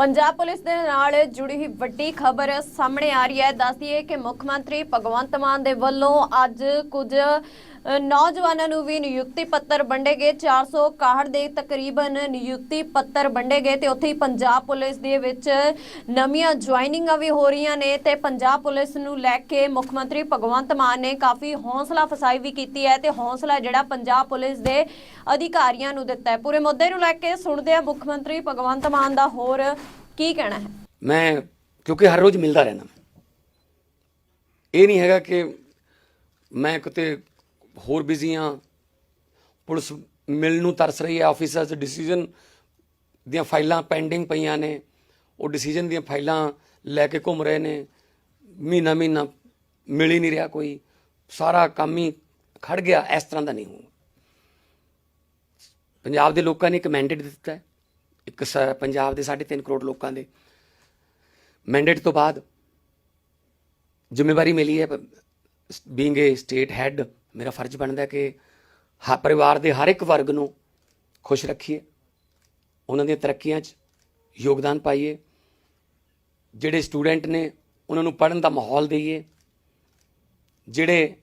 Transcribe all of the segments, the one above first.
Punjab police ਦੇ ਨਾਲ ਜੁੜੀ ਹੋਈ ਵੱਡੀ ਖਬਰ ਸਾਹਮਣੇ ਆ ਰਹੀ ਹੈ। ਦੱਸਦੀ ਹੈ ਕਿ ਮੁੱਖ ਮੰਤਰੀ ਭਗਵੰਤ ਮਾਨ ਦੇ ਵੱਲੋਂ ਅੱਜ ਕੁਝ ਨੌਜਵਾਨਾਂ ਨੂੰ ਵੀ ਨਿਯੁਕਤੀ ਪੱਤਰ ਵੰਡੇ ਗਏ। 461 ਦੇ ਤਕਰੀਬਨ ਨਿਯੁਕਤੀ ਪੱਤਰ ਵੰਡੇ ਗਏ ਤੇ ਉੱਥੇ ਹੀ ਪੰਜਾਬ ਪੁਲਿਸ ਦੇ ਵਿੱਚ ਨਵੀਆਂ ਜੁਆਇਨਿੰਗਾਂ ਵੀ ਹੋ ਰਹੀਆਂ ਨੇ ਤੇ ਪੰਜਾਬ ਪੁਲਿਸ ਨੂੰ ਲੈ ਕੇ ਮੁੱਖ ਮੰਤਰੀ ਭਗਵੰਤ ਮਾਨ ਨੇ ਕਾਫੀ ਹੌਸਲਾ ਫਸਾਈ ਵੀ ਕੀਤੀ ਹੈ ਤੇ ਹੌਸਲਾ ਜਿਹੜਾ ਪੰਜਾਬ ਪੁਲਿਸ ਦੇ ਅਧਿਕਾਰੀਆਂ ਨੂੰ ਦਿੱਤਾ ਹੈ। ਪੂਰੇ ਮੁੱਦੇ ਨੂੰ ਲੈ ਕੇ ਸੁਣਦੇ ਆ ਮੁੱਖ ਮੰਤਰੀ ਭਗਵੰਤ ਮਾਨ ਦਾ। ਹੋਰ ਕੀ ਕਹਿਣਾ ਹੈ? ਮੈਂ, ਕਿਉਂਕਿ ਹਰ ਰੋਜ਼ ਮਿਲਦਾ ਰਹਿਣਾ ਇਹ ਨਹੀਂ ਹੈਗਾ ਕਿ ਮੈਂ ਕਿਤੇ ਹੋਰ ਬਿਜ਼ੀ ਹਾਂ। ਪੁਲਿਸ ਮਿਲਣ ਨੂੰ ਤਰਸ ਰਹੀ ਹੈ ਆਫੀਸਰਸ ਡਿਸੀਜਨ ਦੀਆਂ ਫਾਈਲਾਂ ਪੈਂਡਿੰਗ ਪਈਆਂ ਨੇ। ਉਹ ਡਿਸੀਜਨ ਦੀਆਂ ਫਾਈਲਾਂ ਲੈ ਕੇ ਘੁੰਮ ਰਹੇ ਨੇ। ਮਹੀਨਾ ਮਹੀਨਾ ਮਿਲ ਹੀ ਨਹੀਂ ਰਿਹਾ ਕੋਈ। ਸਾਰਾ ਕੰਮ ਹੀ ਖੜ ਗਿਆ, ਇਸ ਤਰ੍ਹਾਂ ਦਾ ਨਹੀਂ ਹੋਊ ਪੰਜਾਬ ਦੇ ਲੋਕਾਂ ਨੇ ਇੱਕ ਮੈਂਡੇਟ ਦਿੱਤਾ ਹੈ। ਇੱਕ ਸ- ਪੰਜਾਬ ਦੇ 3.5 ਕਰੋੜ ਲੋਕਾਂ ਦੇ। ਮੈਂਡੇਟ ਤੋਂ ਬਾਅਦ ਜ਼ਿੰਮੇਵਾਰੀ ਮਿਲੀ ਹੈ ਬੀਇੰਗ ਏ ਸਟੇਟ ਹੈੱਡ ਮੇਰਾ ਫਰਜ਼ ਬਣਦਾ ਕਿ ਹਰ ਪਰਿਵਾਰ ਦੇ ਹਰ ਇੱਕ ਵਰਗ ਨੂੰ ਖੁਸ਼ ਰੱਖੀਏ, ਉਹਨਾਂ ਦੀਆਂ ਤਰੱਕੀਆਂ 'ਚ ਯੋਗਦਾਨ ਪਾਈਏ, ਜਿਹੜੇ ਸਟੂਡੈਂਟ ਨੇ ਉਹਨਾਂ ਨੂੰ ਪੜ੍ਹਨ ਦਾ ਮਾਹੌਲ ਦਈਏ, ਜਿਹੜੇ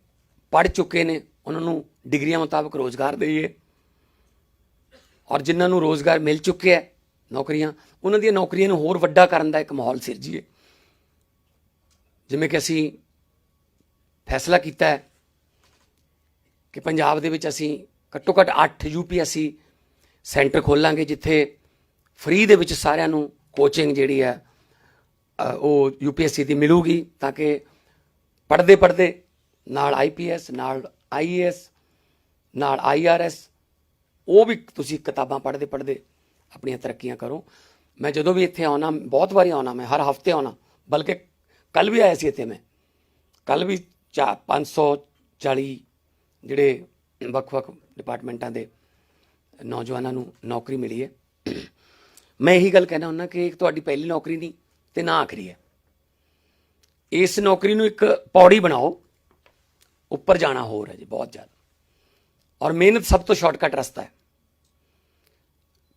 ਪੜ੍ਹ ਚੁੱਕੇ ਨੇ ਉਹਨਾਂ ਨੂੰ ਡਿਗਰੀਆਂ ਮੁਤਾਬਕ ਰੋਜ਼ਗਾਰ ਦਈਏ ਔਰ ਜਿਨ੍ਹਾਂ ਨੂੰ ਰੋਜ਼ਗਾਰ ਮਿਲ ਚੁੱਕਿਆ ਹੈ ਨੌਕਰੀਆਂ, ਉਹਨਾਂ ਦੀਆਂ ਨੌਕਰੀਆਂ ਨੂੰ ਹੋਰ ਵੱਡਾ ਕਰਨ ਦਾ ਇੱਕ ਮਾਹੌਲ ਸਿਰਜੀਏ। ਜਿਵੇਂ ਕਿ ਅਸੀਂ ਫੈਸਲਾ ਕੀਤਾ ਹੈ ਕਿ ਪੰਜਾਬ ਦੇ ਵਿੱਚ ਅਸੀਂ ਘੱਟੋ ਘੱਟ 8 ਯੂਪੀਐਸਸੀ ਸੈਂਟਰ ਖੋਲਾਂਗੇ ਜਿੱਥੇ ਫ੍ਰੀ ਦੇ ਵਿੱਚ ਸਾਰਿਆਂ ਨੂੰ ਕੋਚਿੰਗ ਜਿਹੜੀ ਹੈ ਅ, ਉਹ ਯੂਪੀਐਸਸੀ ਦੀ ਮਿਲੂਗੀ ਤਾਂ ਕਿ ਪੜ੍ਹਦੇ ਪੜ੍ਹਦੇ ਨਾਲ ਆਈਪੀਐਸ ਨਾਲ ਆਈਏਐਸ ਨਾਲ ਆਈਆਰਐਸ ਉਹ ਵੀ ਤੁਸੀਂ ਕਿਤਾਬਾਂ ਪੜ੍ਹਦੇ ਪੜ੍ਹਦੇ ਆਪਣੀਆਂ ਤਰੱਕੀਆਂ ਕਰੋ। ਮੈਂ ਜਦੋਂ ਵੀ ਇੱਥੇ ਆਉਣਾ ਬਹੁਤ ਵਾਰੀ ਆਉਣਾ ਮੈਂ ਹਰ ਹਫ਼ਤੇ ਆਉਣਾ ਬਲਕਿ ਕੱਲ ਵੀ ਆਇਆ ਸੀ ਇੱਥੇ ਮੈਂ। ਕੱਲ ਵੀ ਚਾ 540 ਜਿਹੜੇ ਵੱਖ-ਵੱਖ ਡਿਪਾਰਟਮੈਂਟਾਂ ਦੇ ਨੌਜਵਾਨਾਂ ਨੂੰ ਨੌਕਰੀ ਮਿਲੀ ਹੈ। ਮੈਂ ਇਹੀ ਗੱਲ ਕਹਿਣਾ ਹੁੰਦਾ ਕਿ ਤੁਹਾਡੀ ਪਹਿਲੀ ਨੌਕਰੀ ਨਹੀਂ, ਤੇ ਨਾ ਆਖਰੀ ਹੈ। ਇਸ ਨੌਕਰੀ ਨੂੰ ਇੱਕ ਪੌੜੀ ਬਣਾਓ, ਉੱਪਰ ਜਾਣਾ ਹੋਰ ਹੈ ਜੀ, ਬਹੁਤ ਜ਼ਿਆਦਾ। ਔਰ ਮਿਹਨਤ ਸਭ ਤੋਂ ਸ਼ਾਰਟਕਟ ਰਸਤਾ ਹੈ।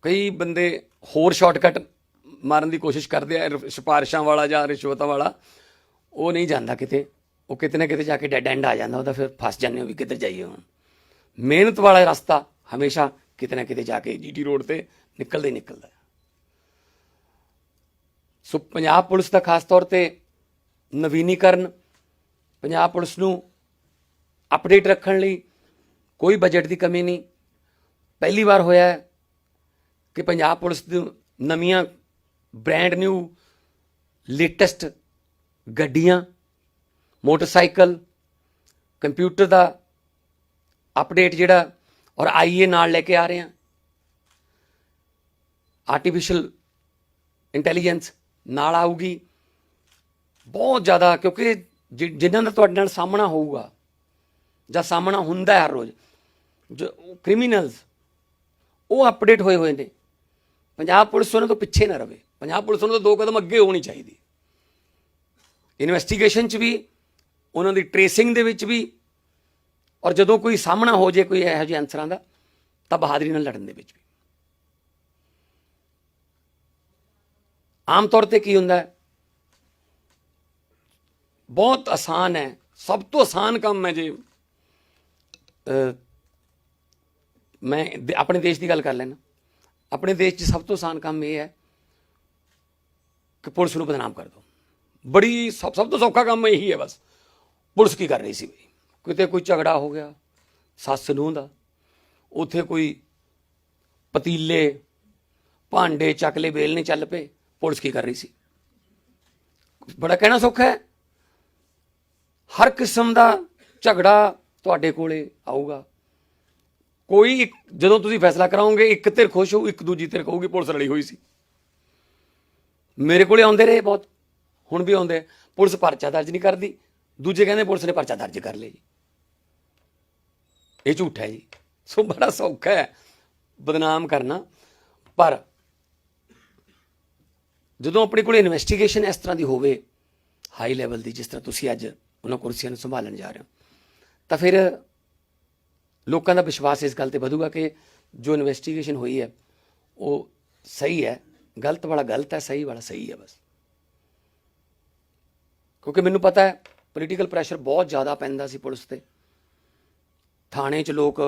ਕਈ ਬੰਦੇ ਹੋਰ ਸ਼ਾਰਟਕਟ ਮਾਰਨ ਦੀ ਕੋਸ਼ਿਸ਼ ਕਰਦੇ ਆ ਰਿ- ਸਿਫਾਰਿਸ਼ਾਂ ਵਾਲਾ ਜਾਂ ਰਿਸ਼ਵਤਾਂ ਵਾਲਾ, ਉਹ ਨਹੀਂ ਜਾਂਦਾ ਕਿਤੇ। ਉਹ ਕਿਤੇ ਨਾ ਕਿਤੇ ਜਾ ਕੇ ਡੈਡ ਐਂਡ ਆ ਜਾਂਦਾ ਉਹਦਾ ਫਿਰ ਫਸ ਜਾਂਦੇ ਹੋ ਵੀ ਕਿੱਧਰ ਜਾਈਏ ਹੁਣ। ਮਿਹਨਤ ਵਾਲਾ ਰਸਤਾ ਹਮੇਸ਼ਾ ਕਿਤੇ ਨਾ ਕਿਤੇ ਜਾ ਕੇ ਜੀਟੀ ਰੋਡ ਤੇ ਨਿਕਲਦਾ ਹੀ ਨਿਕਲਦਾ। ਸੋ ਪੰਜਾਬ ਪੁਲਿਸ ਦਾ ਖਾਸ ਤੌਰ ਤੇ ਨਵੀਨੀਕਰਨ, ਪੰਜਾਬ ਪੁਲਿਸ ਨੂੰ ਅਪਡੇਟ ਰੱਖਣ ਲਈ ਕੋਈ ਬਜਟ ਦੀ ਕਮੀ ਨਹੀਂ। ਪਹਿਲੀ ਵਾਰ ਹੋਇਆ ਹੈ ਕਿ ਪੰਜਾਬ ਪੁਲਿਸ ਦੀ ਨਵੀਆਂ ਬ੍ਰਾਂਡ ਨਿਊ ਲੇਟੈਸਟ ਗੱਡੀਆਂ ਮੋਟਰਸਾਈਕਲ, ਕੰਪਿਊਟਰ ਦਾ ਅਪਡੇਟ ਜਿਹੜਾ, ਔਰ ਆਈਏ ਨਾਲ ਲੈ ਕੇ ਆ ਰਹੇ ਹਾਂ। ਆਰਟੀਫੀਸ਼ੀਅਲ ਇੰਟੈਲੀਜੈਂਸ ਨਾਲ ਆਊਗੀ। ਬਹੁਤ ਜ਼ਿਆਦਾ, ਕਿਉਂਕਿ ਜਿ- ਜਿਨ੍ਹਾਂ ਦਾ ਤੁਹਾਡੇ ਨਾਲ ਸਾਹਮਣਾ ਹੋਊਗਾ, ਜਾਂ ਸਾਹਮਣਾ ਹੁੰਦਾ ਹੈ ਹਰ ਰੋਜ਼, ਜੋ ਕ੍ਰਿਮੀਨਲਸ ਉਹ ਅਪਡੇਟ ਹੋਏ ਹੋਏ ਨੇ। ਪੰਜਾਬ ਪੁਲਿਸ ਉਹਨਾਂ ਤੋਂ ਪਿੱਛੇ ਨਾ ਰਵੇ। ਪੰਜਾਬ ਪੁਲਿਸ ਉਹਨਾਂ ਤੋਂ ਦੋ ਕਦਮ ਅੱਗੇ ਹੋਣੀ ਚਾਹੀਦੀ। ਇਨਵੈਸਟੀਗੇਸ਼ਨ 'ਚ ਵੀ ਉਹਨਾਂ ਦੀ ਟ੍ਰੇਸਿੰਗ ਦੇ ਵਿੱਚ ਵੀ ਔਰ ਜਦੋਂ ਕੋਈ ਸਾਹਮਣਾ ਹੋ ਜੇ ਕੋਈ ਇਹੋ ਜਿਹੇ ਅਨਸਰਾਂ ਦਾ, ਤਾਂ ਬਹਾਦਰੀ ਨਾਲ ਲੜਨ ਦੇ ਵਿੱਚ ਵੀ। ਆਮ ਤੌਰ ਤੇ ਕੀ ਹੁੰਦਾ ਹੈ? ਬਹੁਤ ਆਸਾਨ ਹੈ, ਸਭ ਤੋਂ ਆਸਾਨ ਕੰਮ ਹੈ ਜੇ ਮੈਂ ਦੇ- ਆਪਣੇ ਦੇਸ਼ ਦੀ ਗੱਲ ਕਰ ਲੈਣਾ ਆਪਣੇ ਦੇਸ਼ 'ਚ ਸਭ ਤੋਂ ਆਸਾਨ ਕੰਮ ਇਹ ਹੈ ਕਿ ਪੁਲਿਸ ਨੂੰ ਬਦਨਾਮ ਕਰ ਦੋ। ਬੜੀ ਸਭ ਸਭ ਤੋਂ ਸੌਖਾ ਕੰਮ ਇਹੀ ਹੈ ਬਸ। ਪੁਲਿਸ ਕੀ ਕਰ ਰਹੀ ਸੀ ਬਈ? ਕਿਤੇ ਕੋਈ ਝਗੜਾ ਹੋ ਗਿਆ, ਸੱਸ ਨੂੰ ਦਾ। ਉੱਥੇ ਕੋਈ ਪਤੀਲੇ, ਭਾਂਡੇ ਚੱਕਲੇ ਵੇਲ ਨਹੀਂ ਚੱਲ ਪਏ, ਪੁਲਿਸ ਕੀ ਕਰ ਰਹੀ ਸੀ? ਬੜਾ ਕਹਿਣਾ ਸੌਖਾ ਹੈ। ਹਰ ਕਿਸਮ ਦਾ ਝਗੜਾ ਤੁਹਾਡੇ ਕੋਲੇ ਆਊਗਾ। ਕੋਈ ਇੱਕ, ਜਦੋਂ ਤੁਸੀਂ ਫੈਸਲਾ ਕਰਾਓਗੇ, ਇੱਕ ਧਿਰ ਖੁਸ਼ ਹੋਊ, ਇੱਕ ਦੂਜੀ ਧਿਰ ਕਹੂਗੀ, ਪੁਲਿਸ ਲੜੀ ਹੋਈ ਸੀ। ਮੇਰੇ ਕੋਲੇ ਆਉਂਦੇ ਰਹੇ ਬਹੁਤ, ਹੁਣ ਵੀ ਆਉਂਦੇ ਪੁਲਿਸ ਪਰਚਾ ਦਰਜ ਨਹੀਂ ਕਰਦੀ ਦੂਜੇ ਕਹਿੰਦੇ ਪੁਲਿਸ ਨੇ ਪਰਚਾ ਦਰਜ ਕਰ ਲਿਆ ਜੀ। ਇਹ ਝੂਠ ਹੈ ਜੀ। ਸੋ ਬੜਾ ਸੌਖਾ ਹੈ ਬਦਨਾਮ ਕਰਨਾ। ਪਰ ਜਦੋਂ ਆਪਣੇ ਕੋਲ ਇਨਵੈਸਟੀਗੇਸ਼ਨ ਇਸ ਤਰ੍ਹਾਂ ਦੀ ਹੋਵੇ ਹਾਈ ਲੈਵਲ ਦੀ, ਜਿਸ ਤਰ੍ਹਾਂ ਤੁਸੀਂ ਅੱਜ ਉਹਨਾਂ ਕੁਰਸੀਆਂ ਨੂੰ ਸੰਭਾਲਣ ਜਾ ਰਹੇ ਹੋ, ਤਾਂ ਫਿਰ ਲੋਕਾਂ ਦਾ ਵਿਸ਼ਵਾਸ ਇਸ ਗੱਲ ਤੇ ਵਧੂਗਾ ਕਿ ਜੋ ਇਨਵੈਸਟੀਗੇਸ਼ਨ ਹੋਈ ਹੈ, ਉਹ ਸਹੀ ਹੈ। ਗਲਤ ਵਾਲਾ ਗਲਤ ਹੈ, ਸਹੀ ਵਾਲਾ ਸਹੀ ਹੈ ਬਸ। ਕਿਉਂਕਿ ਮੈਨੂੰ ਪਤਾ ਹੈ ਪੋਲੀਟੀਕਲ ਪ੍ਰੈਸ਼ਰ ਬਹੁਤ ਜ਼ਿਆਦਾ ਪੈਂਦਾ ਸੀ ਪੁਲਿਸ ਤੇ। ਥਾਣੇ 'ਚ ਲੋਕ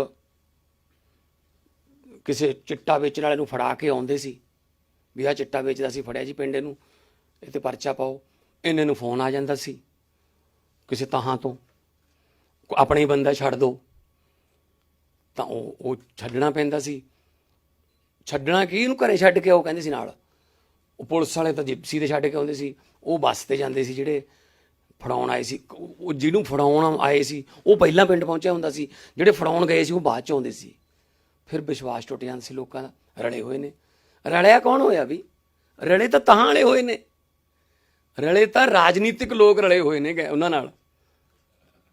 ਕਿਸੇ ਚਿੱਟਾ ਵੇਚਣ ਵਾਲੇ ਨੂੰ ਫੜਾ ਕੇ ਆਉਂਦੇ ਸੀ। ਵੀ ਆ ਚਿੱਟਾ ਵੇਚਦਾ ਸੀ, ਫੜਿਆ ਜੀ ਪਿੰਡ ਨੂੰ ਇਹ ਤੇ ਪਰਚਾ ਪਾਓ। ਇਹਨੇ ਨੂੰ ਫੋਨ ਆ ਜਾਂਦਾ ਸੀ, ਕਿਸੇ ਤਾਹਾਂ ਤੋਂ, ਆਪਣੇ ਹੀ ਬੰਦਾ ਛੱਡ ਦੋ। ਤਾਂ ਉਹ ਉਹ ਛੱਡਣਾ ਪੈਂਦਾ ਸੀ। ਛੱਡਣਾ ਕੀ? ਇਹਨੂੰ ਘਰੇ ਛੱਡ ਕੇ ਆਓ, ਕਹਿੰਦੇ ਸੀ ਨਾਲ। ਉਹ ਪੁਲਿਸ ਵਾਲੇ ਤਾਂ ਜਿਪਸੀ ਤੇ ਛੱਡ ਕੇ ਆਉਂਦੇ ਸੀ। ਉਹ ਬੱਸ ਤੇ ਜਾਂਦੇ ਸੀ ਜਿਹੜੇ ਫੜਾਉਣ ਆਏ ਸੀ। ਉਹ ਜਿਹਨੂੰ ਫੜਾਉਣ ਆਏ ਸੀ, ਉਹ ਪਹਿਲਾਂ ਪਿੰਡ ਪਹੁੰਚਿਆ ਹੁੰਦਾ ਸੀ। ਜਿਹੜੇ ਫੜਾਉਣ ਗਏ ਸੀ, ਉਹ ਬਾਅਦ ਚ ਆਉਂਦੇ ਸੀ। ਫਿਰ ਵਿਸ਼ਵਾਸ ਟੁੱਟ ਜਾਂਦਾ ਸੀ, ਲੋਕਾਂ ਦਾ। ਰਲੇ ਹੋਏ ਨੇ। ਰਲਿਆ ਕੌਣ ਹੋਇਆ ਵੀ? ਰਲੇ ਤਾਂ ਤਾਂ ਵਾਲੇ ਹੋਏ ਨੇ। ਰਲੇ ਤਾਂ ਰਾਜਨੀਤਿਕ ਲੋਕ ਰਲੇ ਹੋਏ ਨੇ ਗੈ- ਉਹਨਾਂ ਨਾਲ।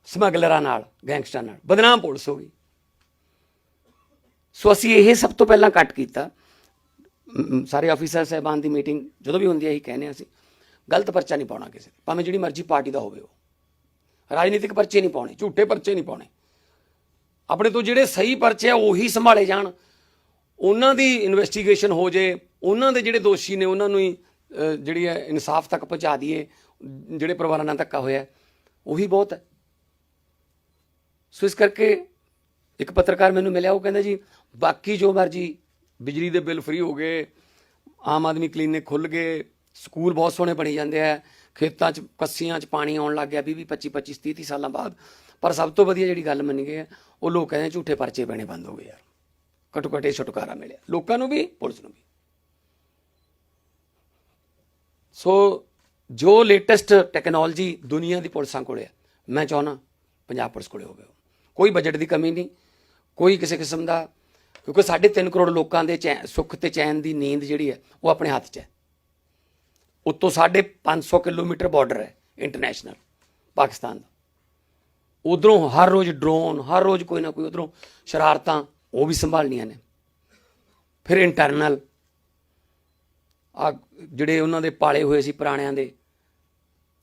ਸਮਗਲਰਾਂ ਨਾਲ, ਗੈਂਗਸਟਰਾਂ ਨਾਲ। ਬਦਨਾਮ ਪੁਲਿਸ ਹੋ ਗਈ। ਸੋ ਅਸੀਂ ਇਹ ਸਭ ਤੋਂ ਪਹਿਲਾਂ ਕੱਟ ਕੀਤਾ। ਸਾਰੇ ਆਫੀਸਰ ਸਾਹਿਬਾਨ ਦੀ ਮੀਟਿੰਗ ਜਦੋਂ ਵੀ ਹੁੰਦੀ ਹੈ, ਇਹੀ ਕਹਿੰਦੇ ਹਾਂ ਅਸੀਂ। ਗਲਤ ਪਰਚਾ ਨਹੀਂ ਪਾਉਣਾ ਕਿਸੇ ਤੇ ਭਾਵੇਂ ਜਿਹੜੀ ਮਰਜ਼ੀ ਪਾਰਟੀ ਦਾ ਹੋਵੇ ਉਹ। ਰਾਜਨੀਤਿਕ ਪਰਚੇ ਨਹੀਂ ਪਾਉਣੇ, ਝੂਠੇ ਪਰਚੇ ਨਹੀਂ ਪਾਉਣੇ। ਆਪਣੇ ਤੋਂ ਜਿਹੜੇ ਸਹੀ ਪਰਚੇ ਆ, ਉਹੀ ਸੰਭਾਲੇ ਜਾਣ। ਉਹਨਾਂ ਦੀ ਇਨਵੈਸਟੀਗੇਸ਼ਨ ਹੋ ਜੇ, ਉਹਨਾਂ ਦੇ ਜਿਹੜੇ ਦੋਸ਼ੀ ਨੇ, ਉਹਨਾਂ ਨੂੰ ਹੀ ਜਿਹੜੀ ਹੈ, ਇਨਸਾਫ ਤੱਕ ਪਹੁੰਚਾ ਦਈਏ, ਜਿਹੜੇ ਪਰਿਵਾਰਾਂ ਨਾਲ ਧੱਕਾ ਹੋਇਆ, ਉਹੀ ਬਹੁਤ ਹੈ। ਸੋ ਇਸ ਕਰਕੇ ਇੱਕ ਪੱਤਰਕਾਰ ਮੈਨੂੰ ਮਿਲਿਆ, ਉਹ ਕਹਿੰਦਾ ਜੀ, ਬਾਕੀ ਜੋ ਮਰਜ਼ੀ ਬਿਜਲੀ ਦੇ ਬਿੱਲ ਫ੍ਰੀ ਹੋ ਗਏ, ਆਮ ਆਦਮੀ ਕਲੀਨਿਕ ਖੁੱਲ ਗਏ ਸਕੂਲ ਬਹੁਤ ਸੋਹਣੇ ਬਣੀ ਜਾਂਦੇ ਆ, ਖੇਤਾਂ 'ਚ, ਕੱਸੀਆਂ 'ਚ ਪਾਣੀ ਆਉਣ ਲੱਗ ਗਿਆ 20 25 25 30 30 ਸਾਲਾਂ ਬਾਅਦ। ਪਰ ਸਭ ਤੋਂ ਵਧੀਆ ਜਿਹੜੀ ਗੱਲ ਮੰਨੀ ਗਈ ਹੈ ਉਹ ਲੋਕ ਕਹਿੰਦੇ ਝੂਠੇ ਪਰਚੇ ਪੈਣੇ ਬੰਦ ਹੋ ਗਏ ਯਾਰ। ਘੱਟੋ ਘੱਟ ਇਹ ਛੁਟਕਾਰਾ ਮਿਲਿਆ। ਲੋਕਾਂ ਨੂੰ ਵੀ, ਪੁਲਿਸ ਨੂੰ ਵੀ। ਸੋ, ਜੋ ਲੇਟੈਸਟ ਟੈਕਨੋਲੋਜੀ ਦੁਨੀਆ ਦੀ ਪੁਲਿਸਾਂ ਕੋਲੇ ਹੈ ਮੈਂ ਚਾਹਣਾ ਪੰਜਾਬ ਪੁਲਿਸ ਕੋਲੇ ਹੋਵੇ ਕੋਈ ਬਜਟ ਦੀ ਕਮੀ ਨਹੀਂ, ਕੋਈ ਕਿਸੇ ਕਿਸਮ ਦਾ, ਕਿਉਂਕਿ 3.5 ਕਰੋੜ ਲੋਕਾਂ ਦੇ ਚੈਨ ਸੁੱਖ ਤੇ ਚੈਨ ਦੀ ਨੀਂਦ ਜਿਹੜੀ ਹੈ, ਉਹ ਆਪਣੇ ਹੱਥ 'ਚ ਹੈ। ਉੱਤੋਂ 550 ਕਿਲੋਮੀਟਰ ਬਾਰਡਰ ਹੈ ਇੰਟਰਨੈਸ਼ਨਲ ਪਾਕਿਸਤਾਨ ਦਾ। ਉਧਰੋਂ ਹਰ ਰੋਜ਼ ਡਰੋਨ ਹਰ ਰੋਜ਼ ਕੋਈ ਨਾ ਕੋਈ ਉਧਰੋਂ ਸ਼ਰਾਰਤਾਂ, ਉਹ ਵੀ ਸੰਭਾਲਣੀਆਂ ਨੇ। ਫਿਰ ਇੰਟਰਨਲ ਆ ਜਿਹੜੇ ਉਹਨਾਂ ਦੇ ਪਾਲੇ ਹੋਏ ਸੀ ਪੁਰਾਣਿਆਂ ਦੇ,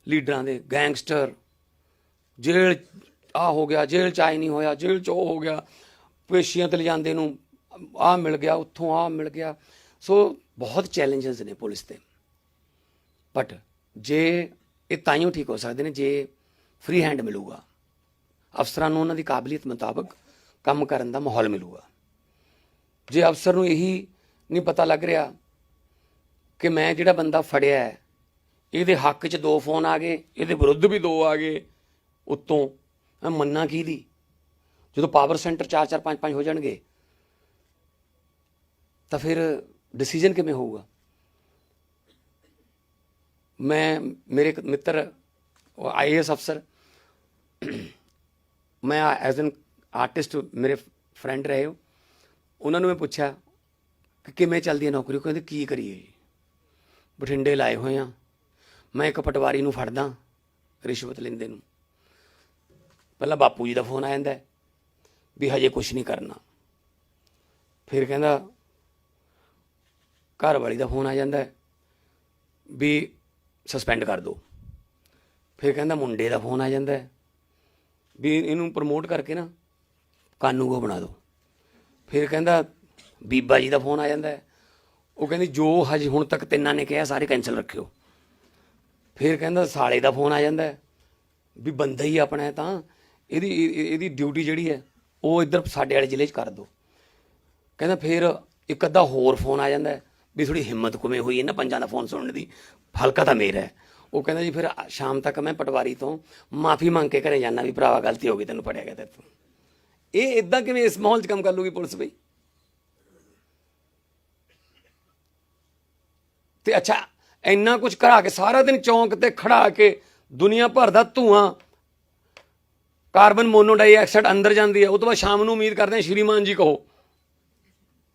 ਲੀਡਰਾਂ ਦੇ ਗੈਂਗਸਟਰ ਜੇਲ੍ਹ, ਆ ਹੋ ਗਿਆ, ਜੇਲ੍ਹ ਚ ਆਈ ਨਹੀਂ ਹੋਇਆ, ਜੇਲ੍ਹ ਚ ਉਹ ਹੋ ਗਿਆ, ਪੇਸ਼ੀਆਂ ਤੇ ਲਿਜਾਂਦੇ ਨੂੰ, ਆ ਮਿਲ ਗਿਆ, ਉੱਥੋਂ ਆ ਮਿਲ ਗਿਆ। ਸੋ ਬਹੁਤ ਚੈਲੰਜਸ ਨੇ ਪੁਲਿਸ ਤੇ। ਬਟ ਜੇ ਇਹ ਤਾਈਓ ਠੀਕ ਹੋ ਸਕਦੇ ਨੇ, ਜੇ ਫ੍ਰੀ ਹੈਂਡ ਮਿਲੂਗਾ, ਅਫਸਰਾਂ ਨੂੰ ਉਹਨਾਂ ਦੀ ਕਾਬਲੀਅਤ ਮੁਤਾਬਕ ਕੰਮ ਕਰਨ ਦਾ ਮਾਹੌਲ ਮਿਲੂਗਾ। ਜੇ ਅਫਸਰ ਨੂੰ ਇਹੀ ਨਹੀਂ ਪਤਾ ਲੱਗ ਰਿਹਾ ਕਿ ਮੈਂ ਜਿਹੜਾ ਬੰਦਾ ਫੜਿਆ ਹੈ, ਇਹਦੇ ਹੱਕ 'ਚ ਦੋ ਫੋਨ ਆ ਗਏ, ਇਹਦੇ ਵਿਰੁੱਧ ਵੀ ਦੋ ਆ ਗਏ, ਉੱਤੋਂ ਮੈਂ ਮੰਨਾਂ ਕੀ ਦੀ? ਜਦੋਂ ਪਾਵਰ ਸੈਂਟਰ 4 4 5 5 ਹੋ ਜਾਣਗੇ, ਤਾਂ ਫਿਰ ਡਿਸੀਜਨ ਕਿਵੇਂ ਹੋਊਗਾ? ਮੈਂ, ਮੇਰੇ ਇੱਕ ਮਿੱਤਰ ਆਈਏਐਸ ਅਫਸਰ ਮੈਂ ਐਜ਼ ਐਨ ਆਰਟਿਸਟ ਮੇਰੇ ਫਰੈਂਡ ਰਹੇ ਹੋ। ਉਹਨਾਂ ਨੂੰ ਮੈਂ ਪੁੱਛਿਆ ਕਿ ਕਿਵੇਂ ਚੱਲਦੀ ਹੈ ਨੌਕਰੀ? ਉਹ ਕਹਿੰਦੇ, ਕੀ ਕਰੀਏ ਬਠਿੰਡੇ ਲਾਏ ਹੋਏ ਆ ਮੈਂ ਇੱਕ ਪਟਵਾਰੀ ਨੂੰ ਫੜਦਾ ਰਿਸ਼ਵਤ ਲੈਂਦੇ ਨੂੰ। ਪਹਿਲਾਂ ਬਾਪੂ ਜੀ ਦਾ ਫੋਨ ਆ ਜਾਂਦਾ ਵੀ ਹਜੇ ਕੁਝ ਨਹੀਂ ਕਰਨਾ। ਫਿਰ ਕਹਿੰਦਾ, ਘਰ ਵਾਲੀ ਦਾ ਫੋਨ ਆ ਜਾਂਦਾ ਵੀ ਸਸਪੈਂਡ ਕਰ ਦਿਓ ਫਿਰ ਕਹਿੰਦਾ ਮੁੰਡੇ ਦਾ ਫੋਨ ਆ ਜਾਂਦਾ ਵੀ ਇਹਨੂੰ ਪ੍ਰਮੋਟ ਕਰਕੇ ਨਾ ਕਾਨੂੰਗੋ ਬਣਾ ਦਿਓ ਫਿਰ ਕਹਿੰਦਾ ਬੀਬਾ ਜੀ ਦਾ ਫੋਨ ਆ ਜਾਂਦਾ ਉਹ ਕਹਿੰਦੀ ਜੋ ਹਜੇ ਹੁਣ ਤੱਕ ਤਿੰਨਾਂ ਨੇ ਕਿਹਾ ਸਾਰੇ ਕੈਨਸਲ ਰੱਖਿਓ। ਫਿਰ ਕਹਿੰਦਾ ਸਾਲੇ ਦਾ ਫੋਨ ਆ ਜਾਂਦਾ ਵੀ ਬੰਦਾ ਹੀ ਆਪਣਾ ਹੈ ਤਾਂ ਇਹਦੀ ਇਹਦੀ ਡਿਊਟੀ ਜਿਹੜੀ ਹੈ, ਉਹ ਇੱਧਰ ਸਾਡੇ ਵਾਲੇ ਜ਼ਿਲ੍ਹੇ 'ਚ ਕਰ ਦਿਓ ਕਹਿੰਦਾ ਫਿਰ ਇੱਕ ਅੱਧਾ ਹੋਰ ਫੋਨ ਆ ਜਾਂਦਾ ਵੀ ਥੋੜੀ ਹਿੰਮਤ ਕੁਵੇਂ ਹੋਈ ਹੈ ਨਾ ਪੰਜਾਂ ਦਾ ਫੋਨ ਸੁਣਨ ਦੀ। ਹਲਕਾ ਤਾਂ ਮੇਰਾ ਹੈ। ਉਹ ਕਹਿੰਦਾ ਜੀ, ਫਿਰ ਸ਼ਾਮ ਤੱਕ ਮੈਂ ਪਟਵਾਰੀ ਤੋਂ ਮਾਫੀ ਮੰਗ ਕੇ ਘਰੇ ਜਾਣਾ ਵੀ ਭਰਾਵਾ ਗਲਤੀ ਹੋ ਗਈ, ਤੈਨੂੰ ਪੜਿਆ ਗਿਆ ਤੇ ਤੂੰ। ਇਹ ਇਦਾਂ ਕਿਵੇਂ ਇਸ ਮਾਹੌਲ 'ਚ ਕੰਮ ਕਰ ਲੂਗੀ ਪੁਲਿਸ ਬਈ? ਤੇ ਅੱਛਾ, ਇੰਨਾ ਕੁਝ ਕਰਾ ਕੇ ਸਾਰਾ ਦਿਨ ਚੌਂਕ ਤੇ ਖੜਾ ਕੇ ਦੁਨੀਆ ਭਰ ਦਾ ਧੂਆਂ, ਕਾਰਬਨ ਮੋਨੋਡਾਈਆਕਸਾਈਡ ਅੰਦਰ ਜਾਂਦੀ ਹੈ। ਉਹ ਤੋਂ ਬਾਅਦ ਸ਼ਾਮ ਨੂੰ ਉਮੀਦ ਕਰਦੇ ਹਾਂ ਸ਼੍ਰੀਮਾਨ ਜੀ ਕਹੋ।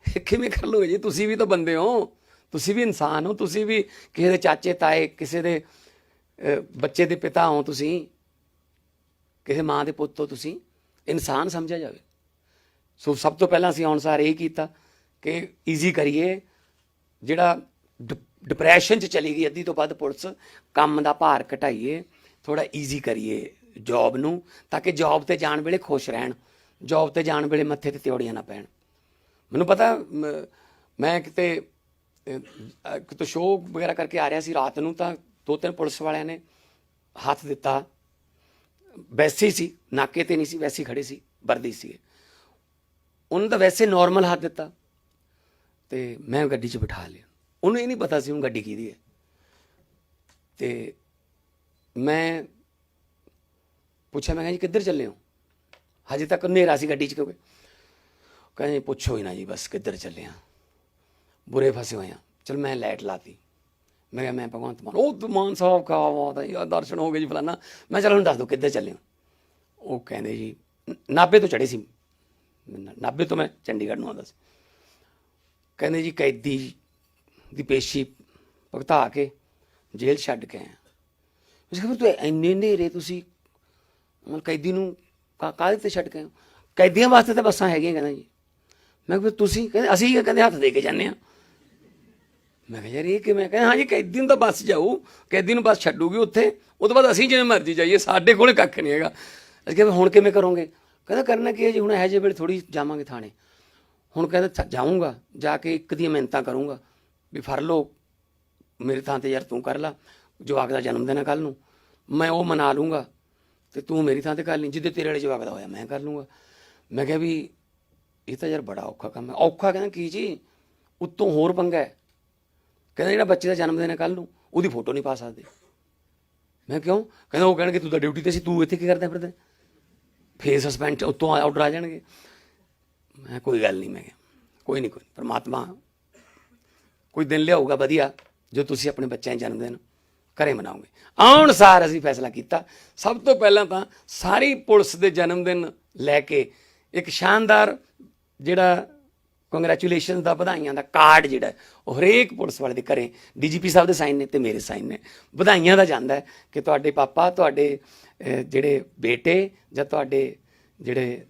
ਕਿਵੇਂ ਕਰ ਲੋਗੇ ਜੀ ਤੁਸੀਂ ਵੀ ਤਾਂ ਬੰਦੇ ਹੋ, ਤੁਸੀਂ ਵੀ ਇਨਸਾਨ ਹੋ, ਤੁਸੀਂ ਵੀ ਕਿਸੇ ਦੇ ਚਾਚੇ, ਤਾਏ, ਕਿਸੇ ਦੇ ਬੱਚੇ ਦੇ ਪਿਤਾ ਹੋ ਤੁਸੀਂ, ਕਿਸੇ ਮਾਂ ਦੇ ਪੁੱਤ ਹੋ ਤੁਸੀਂ, ਇਨਸਾਨ ਸਮਝਿਆ ਜਾਵੇ। ਸੋ ਸਭ ਤੋਂ ਪਹਿਲਾਂ ਅਸੀਂ ਅਨੁਸਾਰ ਇਹ ਕੀਤਾ ਕਿ ਈਜ਼ੀ ਕਰੀਏ, ਜਿਹੜਾ ਡਿਪਰੈਸ਼ਨ ਚ ਚਲੀ ਗਈ ਅੱਧੀ ਤੋਂ ਵੱਧ ਪੁਲਿਸ, ਕੰਮ ਦਾ ਭਾਰ ਘਟਾਈਏ ਥੋੜਾ ਈਜ਼ੀ ਕਰੀਏ ਜੌਬ ਨੂੰ, ਤਾਂ ਕਿ ਜੌਬ ਤੇ ਜਾਣ ਵੇਲੇ ਖੁਸ਼ ਰਹਿਣ ਜੌਬ ਤੇ ਜਾਣ ਵੇਲੇ ਮੱਥੇ ਤੇ ਤਿਉੜੀਆਂ ਨਾ ਪੈਣ। ਮੈਨੂੰ ਪਤਾ, ਮ- ਮੈਂ ਕਿਤੇ ਕਿਤੇ ਸ਼ੋਅ ਵਗੈਰਾ ਕਰਕੇ ਆ ਰਿਹਾ ਸੀ ਰਾਤ ਨੂੰ, ਤਾਂ ਦੋ ਤਿੰਨ ਪੁਲਿਸ ਵਾਲਿਆਂ ਨੇ ਹੱਥ ਦਿੱਤਾ। ਵੈਸੇ ਹੀ ਸੀ, ਨਾਕੇ ਤੇ ਨਹੀਂ ਸੀ, ਵੈਸੇ ਹੀ ਖੜੇ ਸੀ, ਵਰਦੀ ਸੀ ਉਹਨੂੰ ਤਾਂ ਵੈਸੇ ਨਾਰਮਲ ਹੱਥ ਦਿੱਤਾ। ਤੇ ਮੈਂ ਗੱਡੀ 'ਚ ਬਿਠਾ ਲਿਆ। ਉਹਨੂੰ ਇਹ ਨਹੀਂ ਪਤਾ ਸੀ ਉਹ ਗੱਡੀ ਕਿਹਦੀ ਹੈ। ਤੇ ਮੈਂ ਪੁੱਛਿਆ, ਮੈਂ ਕਿਹਾ ਜੀ ਕਿੱਧਰ ਚੱਲੇ ਹੋ? ਹਜੇ ਤੱਕ ਹਨੇਰਾ ਸੀ ਗੱਡੀ 'ਚ ਕਿਉਂਕਿ ਕਹਿੰਦੇ ਪੁੱਛੋ ਹੀ ਨਾ ਜੀ, ਬਸ ਕਿੱਧਰ ਚੱਲੇ ਆ। ਬੁਰੇ ਫਸੇ ਹੋਏ ਆ। ਚਲ ਮੈਂ ਲਾਈਟ ਲਾਤੀ। ਮੈਂ ਕਿਹਾ, ਮੈਂ ਭਗਵੰਤ ਮਾਨ, ਉਹ ਤੇ ਮਾਨ ਸਾਹਿਬ ਕਾ ਬਾਤ ਹੈ, ਯਾਰ ਦਰਸ਼ਨ ਹੋ ਗਏ ਜੀ ਫਲਾਨਾ। ਮੈਂ ਚਲ ਹੁਣ ਦੱਸ ਦੋ ਕਿੱਧਰ ਚੱਲੇ ਹੋ ਉਹ ਕਹਿੰਦੇ ਜੀ, ਨ- ਨਾਭੇ ਤੋਂ ਚੜੇ ਸੀ। ਨ- ਨਾਭੇ ਤੋਂ ਮੈਂ ਚੰਡੀਗੜ੍ਹ ਨੂੰ ਆਉਂਦਾ ਸੀ। ਕਹਿੰਦੇ ਜੀ, ਕੈਦੀ ਦੀ ਪੇਸ਼ੀ ਭਗਤਾ ਕੇ ਜੇਲ੍ਹ ਛੱਡ ਕੇ ਆਇਆ ਉਸ ਕਹਿੰਦੇ ਤੂੰ ਇੰਨੇ ਨੇਰੇ ਤੁਸੀਂ ਹੁਣ ਕੈਦੀ ਨੂੰ ਕਾ- ਕਾਹਦੇ ਤੇ ਛੱਡ ਕੇ ਆਏ ਕੈਦੀਆਂ ਵਾਸਤੇ ਤਾਂ ਬੱਸਾਂ ਹੈਗੀਆਂ, ਕਹਿੰਦਾ ਜੀ। ਮੈਂ ਕਿਹਾ ਵੀ ਤੁਸੀਂ ਕਹਿੰਦੇ, ਅਸੀਂ ਕਹਿੰਦੇ, ਹੱਥ ਦੇ ਕੇ ਜਾਂਦੇ ਆ ਮੈਂ ਕਿਹਾ, ਯਾਰ, ਇਹ ਕਿਵੇਂ? ਕਹਿੰਦਾ ਹਾਂਜੀ ਕੈਦੀ ਨੂੰ ਤਾਂ ਬੱਸ ਜਾਊ ਕੈਦੀ ਨੂੰ ਬੱਸ ਛੱਡੂਗੀ ਉੱਥੇ। ਉਹ ਤੋਂ ਬਾਅਦ ਅਸੀਂ ਜਿਵੇਂ ਮਰਜ਼ੀ ਜਾਈਏ, ਸਾਡੇ ਕੋਲ ਕੱਖ ਨਹੀਂ ਹੈਗਾ। ਅਸੀਂ ਕਿਹਾ ਵੀ ਹੁਣ ਕਿਵੇਂ ਕਰੋਗੇ? ਕਹਿੰਦਾ, ਕਰਨਾ ਕੀ ਹੈ ਜੀ, ਹੁਣ ਇਹੋ ਜਿਹੇ ਵੇਲੇ ਥੋੜੀ ਜਾਵਾਂਗੇ ਥਾਣੇ। ਹੁਣ ਕਹਿੰਦਾ ਜਾਊਂਗਾ, ਜਾ ਕੇ ਇੱਕ ਦੀਆਂ ਮਿਹਨਤਾਂ ਕਰੂੰਗਾ, ਵੀ ਫੜ ਲਓ, ਮੇਰੇ ਥਾਂ ਤੇ ਯਾਰ ਤੂੰ ਕਰ ਲਾ, ਜਵਾਕ ਦਾ ਜਨਮ ਦਿਨ ਹੈ ਕੱਲ ਨੂੰ, ਮੈਂ ਉਹ ਮਨਾ ਲੂੰਗਾ ਤੇ ਤੂੰ ਮੇਰੀ ਥਾਂ ਤੇ ਕਰ ਲਈ, ਜਿੱਦੇ ਤੇਰੇ ਵਾਲੇ ਜਵਾਕ ਦਾ ਹੋਇਆ, ਮੈਂ ਕਰ ਲੂੰਗਾ। ਮੈਂ ਕਿਹਾ ਵੀ ਇਹ ਤਾਂ ਯਾਰ ਬੜਾ ਔਖਾ ਕੰਮ ਹੈ। ਔਖਾ ਕਹਿੰਦਾ ਕੀ ਜੀ? ਉੱਤੋਂ ਹੋਰ ਪੰਗਾ ਹੈ। ਕਹਿੰਦਾ ਜਿਹੜਾ ਬੱਚੇ ਦਾ ਜਨਮ ਦਿਨ ਹੈ ਕੱਲ ਨੂੰ, ਉਹਦੀ ਫੋਟੋ ਨਹੀਂ ਪਾ ਸਕਦੇ। ਮੈਂ ਕਿਉਂ? ਕਹਿੰਦਾ ਉਹ ਕਹਿਣਗੇ ਤੂੰ ਤਾਂ ਡਿਊਟੀ ਤੇ ਸੀ, ਤੂੰ ਇੱਥੇ ਕੀ ਕਰਦਾ ਫਿਰਦਾ? ਫੇਰ ਸਸਪੈਂਡ ਉੱਤੋਂ ਆਰਡਰ ਆ ਜਾਣਗੇ। ਮੈਂ ਕੋਈ ਗੱਲ ਨਹੀਂ, ਮੈਂ ਕਿਹਾ, ਕੋਈ ਨਹੀਂ, ਕੋਈ ਪਰਮਾਤਮਾ ਕੋਈ ਦਿਨ ਲਿਆਊਗਾ ਵਧੀਆ ਜੋ ਤੁਸੀਂ ਆਪਣੇ ਬੱਚਿਆਂ ਦੇ ਜਨਮ ਦਿਨ ਘਰੇ ਮਨਾਉਂਗੇ ਆਉਣ ਸਾਰ ਅਸੀਂ ਫੈਸਲਾ ਕੀਤਾ। ਸਭ ਤੋਂ ਪਹਿਲਾਂ ਤਾਂ ਸਾਰੀ ਪੁਲਿਸ ਦੇ ਜਨਮ ਦਿਨ ਲੈ ਕੇ ਇੱਕ ਸ਼ਾਨਦਾਰ ਜਿਹੜਾ ਕੰਗ੍ਰੈਚੁਲੇਸ਼ਨ ਦਾ ਵਧਾਈਆਂ ਦਾ ਕਾਰਡ ਜਿਹੜਾ ਉਹ ਹਰੇਕ ਪੁਲਿਸ ਵਾਲੇ ਦੇ ਘਰੇ ਡੀਜੀਪੀ ਸਾਹਿਬ ਦੇ ਸਾਈਨ ਨੇ ਤੇ ਮੇਰੇ ਸਾਈਨ ਨੇ। ਵਧਾਈਆਂ ਦਾ ਜਾਂਦਾ ਕਿ ਤੁਹਾਡੇ ਪਾਪਾ, ਤੁਹਾਡੇ ਜਿਹੜੇ ਬੇਟੇ ਜਾਂ ਤੁਹਾਡੇ ਜਿਹੜੇ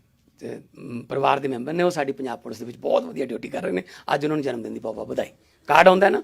ਪਰਿਵਾਰ ਦੇ ਮੈਂਬਰ ਨੇ, ਉਹ ਸਾਡੀ ਪੰਜਾਬ ਪੁਲਿਸ ਦੇ ਵਿੱਚ ਬਹੁਤ ਵਧੀਆ ਡਿਊਟੀ ਕਰ ਰਹੇ ਨੇ। ਅੱਜ ਉਹਨਾਂ ਨੂੰ ਜਨਮ ਦਿਨ ਦੀ ਬਹੁਤ ਬਹੁਤ ਵਧਾਈ। ਕਾਰਡ ਆਉਂਦਾ ਨਾ?